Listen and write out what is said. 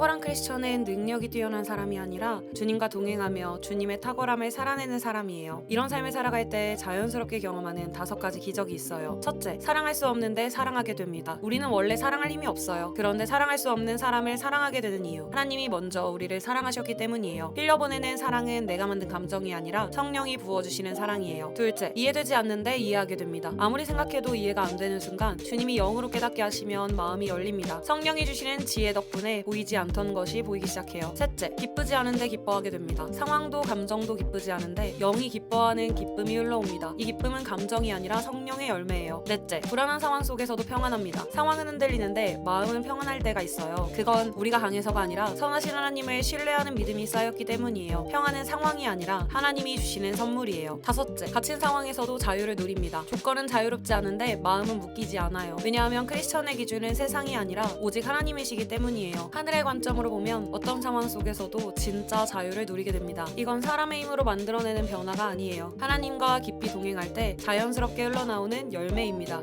탁월한 크리스천은 능력이 뛰어난 사람이 아니라 주님과 동행하며 주님의 탁월함을 살아내는 사람이에요. 이런 삶을 살아갈 때 자연스럽게 경험하는 다섯 가지 기적이 있어요. 첫째, 사랑할 수 없는데 사랑하게 됩니다. 우리는 원래 사랑할 힘이 없어요. 그런데 사랑할 수 없는 사람을 사랑하게 되는 이유. 하나님이 먼저 우리를 사랑하셨기 때문이에요. 흘려보내는 사랑은 내가 만든 감정이 아니라 성령이 부어주시는 사랑이에요. 둘째, 이해되지 않는데 이해하게 됩니다. 아무리 생각해도 이해가 안 되는 순간 주님이 영으로 깨닫게 하시면 마음이 열립니다. 성령이 주시는 지혜 덕분에 보이지 않던 것이 보이기 시작해요. 셋째, 기쁘지 않은데 기뻐하게 됩니다. 상황도 감정도 기쁘지 않은데 영이 기뻐하는 기쁨이 흘러옵니다. 이 기쁨은 감정이 아니라 성령의 열매예요. 넷째, 불안한 상황 속에서도 평안합니다. 상황은 흔들리는데 마음은 평안할 때가 있어요. 그건 우리가 강해서가 아니라 선하신 하나님을 신뢰하는 믿음이 쌓였기 때문이에요. 평안은 상황이 아니라 하나님이 주시는 선물이에요. 다섯째, 갇힌 상황에서도 자유를 누립니다. 조건은 자유롭지 않은데 마음은 묶이지 않아요. 왜냐하면 크리스천의 기준은 세상이 아니라 오직 하나님이시기 때문이에요. 하늘의 관점으로 보면 어떤 상황 속에서도 진짜 자유를 누리게 됩니다. 이건 사람의 힘으로 만들어내는 변화가 아니에요. 하나님과 깊이 동행할 때 자연스럽게 흘러나오는 열매입니다.